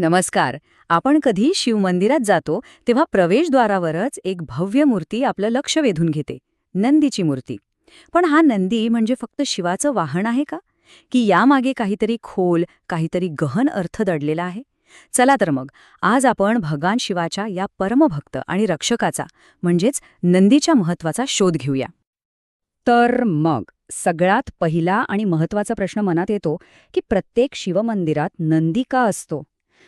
नमस्कार. आपण कधी शिवमंदिरात जातो तेव्हा प्रवेशद्वारावरच एक भव्य मूर्ती आपलं लक्ष वेधून घेते नंदीची मूर्ती. पण हा नंदी म्हणजे फक्त शिवाचं वाहन आहे का? की यामागे काहीतरी खोल काहीतरी गहन अर्थ दडलेला आहे? चला तर मग आज आपण भगवान शिवाच्या या परमभक्त आणि रक्षकाचा म्हणजेच नंदीच्या महत्त्वाचा शोध घेऊया. तर मग सगळ्यात पहिला आणि महत्त्वाचा प्रश्न मनात येतो की प्रत्येक शिवमंदिरात नंदी का असतो?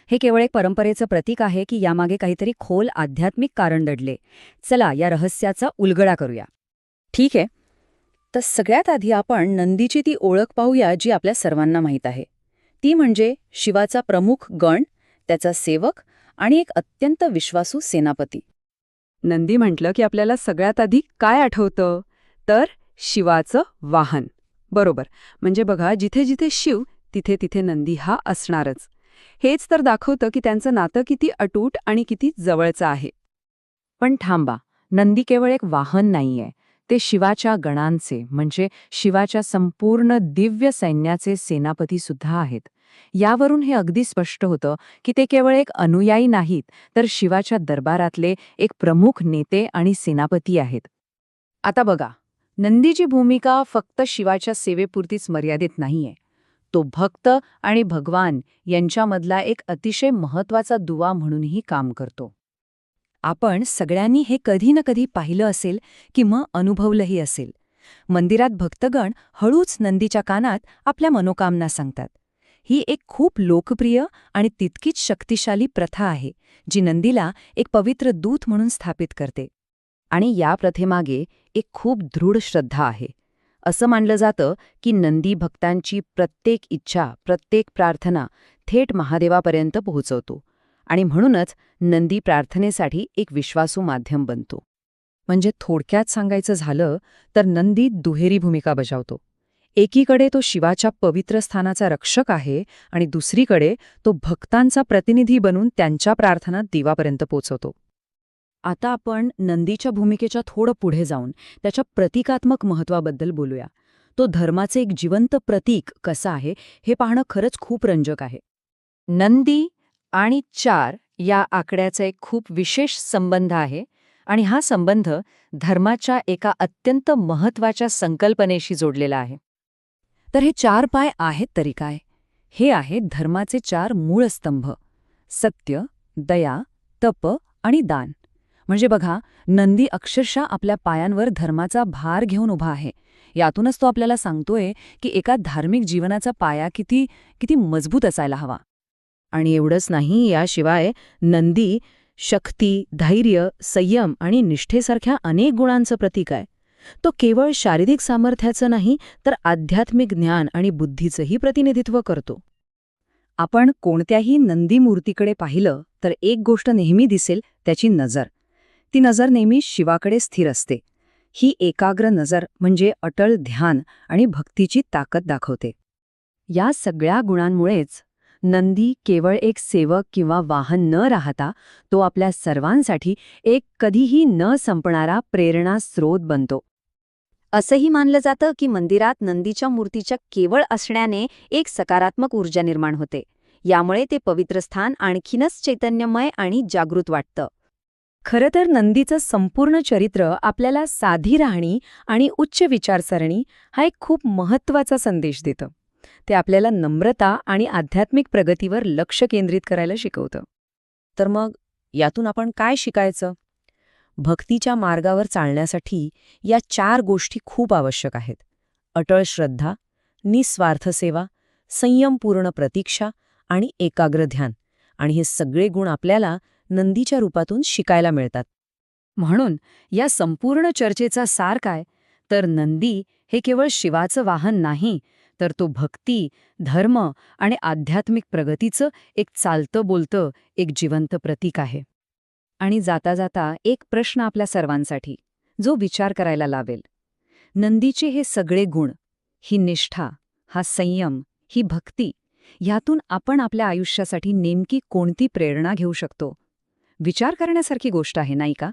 हे केवळ एक परंपरेचं प्रतीक आहे की यामागे काहीतरी खोल आध्यात्मिक कारण दडले. चला या रहस्याचा उलगडा करूया. ठीक आहे. तर सगळ्यात आधी आपण नंदीची ती ओळख पाहूया जी आपल्या सर्वांना माहीत आहे. ती म्हणजे शिवाचा प्रमुख गण त्याचा सेवक आणि एक अत्यंत विश्वासू सेनापती. नंदी म्हटलं की आपल्याला सगळ्यात आधी काय आठवतं? तर शिवाचं वाहन. बरोबर. म्हणजे बघा जिथे जिथे शिव तिथे तिथे नंदी हा असणारच. हेच तर दाखवतं की त्यांचं नातं किती अटूट आणि किती जवळचं आहे. पण थांबा नंदी केवळ एक वाहन नाहीये ते शिवाच्या गणांचे म्हणजे शिवाच्या संपूर्ण दिव्य सैन्याचे सेनापती सुद्धा आहेत. यावरून हे अगदी स्पष्ट होतं की ते केवळ एक अनुयायी नाहीत तर शिवाच्या दरबारातले एक प्रमुख नेते आणि सेनापती आहेत. आता बघा नंदीची भूमिका फक्त शिवाच्या सेवेपुरतीच मर्यादित नाहीये. तो भक्त आणि भगवान यांच्यामधला एक अतिशय महत्त्वाचा दुवा म्हणूनही काम करतो. आपण सगळ्यांनी हे कधी ना कधी पाहिलं असेल किंवा अनुभवलंही असेल. मंदिरात भक्तगण हळूच नंदीच्या कानात आपल्या मनोकामना सांगतात. ही एक खूप लोकप्रिय आणि तितकीच शक्तिशाली प्रथा आहे जी नंदीला एक पवित्र दूत म्हणून स्थापित करते. आणि या प्रथेमागे एक खूप दृढ श्रद्धा आहे. असं मानलं जातं की नंदी भक्तांची प्रत्येक इच्छा प्रत्येक प्रार्थना थेट महादेवापर्यंत पोहोचवतो आणि म्हणूनच नंदी प्रार्थनेसाठी एक विश्वासू माध्यम बनतो. म्हणजे थोडक्यात सांगायचं झालं तर नंदी दुहेरी भूमिका बजावतो. एकीकडे तो शिवाच्या पवित्र स्थानाचा रक्षक आहे आणि दुसरीकडे तो भक्तांचा प्रतिनिधी बनून त्यांच्या प्रार्थना देवापर्यंत पोचवतो आता आपण नंदीच्या भूमिकेच्या थोडं पुढे जाऊन त्याच्या प्रतिकात्मक महत्वाबद्दल बोलूया. तो धर्माचे एक जिवंत प्रतीक कसं आहे हे पाहणं खरंच खूप रंजक आहे. नंदी आणि चार या आकड्याचा एक खूप विशेष संबंध आहे आणि हा संबंध धर्माच्या एका अत्यंत महत्त्वाच्या संकल्पनेशी जोडलेला आहे. तर हे चार पाय आहेत तरी काय? हे आहेत धर्माचे चार मूळ स्तंभ सत्य दया तप आणि दान. म्हणजे बघा नंदी अक्षरशः आपल्या पायांवर धर्माचा भार घेऊन उभा आहे. यातूनच तो आपल्याला सांगतोय की एका धार्मिक जीवनाचा पाया किती किती मजबूत असायला हवा. आणि एवढंच नाही याशिवाय नंदी शक्ती धैर्य संयम आणि निष्ठेसारख्या अनेक गुणांचं प्रतीक आहे. तो केवळ शारीरिक सामर्थ्याचं नाही तर आध्यात्मिक ज्ञान आणि बुद्धीचंही प्रतिनिधित्व करतो. आपण कोणत्याही नंदी मूर्तीकडे पाहिलं तर एक गोष्ट नेहमी दिसेल त्याची नजर. ती नजर नेहमी शिवाकडे स्थिर असते. ही एकाग्र नजर म्हणजे अटल ध्यान आणि भक्तीची ताकद दाखवते. या सगळ्या गुणांमुळेच नंदी केवळ एक सेवक किंवा वाहन न राहता तो आपल्या सर्वांसाठी एक कधीही न संपणारा प्रेरणा स्रोत बनतो. असंही मानलं जातं की मंदिरात नंदीच्या मूर्तीच्या केवळ असण्याने एक सकारात्मक ऊर्जा निर्माण होते. यामुळे ते पवित्र स्थान आणखीनच चैतन्यमय आणि जागृत वाटतं. खरं तर नंदीचं संपूर्ण चरित्र आपल्याला साधी राहणी आणि उच्च विचारसरणी हा एक खूप महत्त्वाचा संदेश देतं. ते आपल्याला नम्रता आणि आध्यात्मिक प्रगतीवर लक्ष केंद्रित करायला शिकवतं. तर मग यातून आपण काय शिकायचं? भक्तीच्या मार्गावर चालण्यासाठी या चार गोष्टी खूप आवश्यक आहेत. अटळ श्रद्धा निस्वार्थ सेवा संयमपूर्ण प्रतीक्षा आणि एकाग्र ध्यान. आणि हे सगळे गुण आपल्याला नंदीच्या रूपातून शिकायला मिळतात. म्हणून या संपूर्ण चर्चेचा सार काय? तर नंदी हे केवळ शिवाचं वाहन नाही तर तो भक्ती धर्म आणि आध्यात्मिक प्रगतीचं एक चालतं बोलतं एक जिवंत प्रतीक आहे. आणि जाता जाता एक प्रश्न आपल्या सर्वांसाठी जो विचार करायला लावेल. नंदीचे हे सगळे गुण ही निष्ठा हा संयम ही भक्ती ह्यातून आपण आपल्या आयुष्यासाठी नेमकी कोणती प्रेरणा घेऊ शकतो? विचार करण्यासारखी गोष्ट आहे नाही का?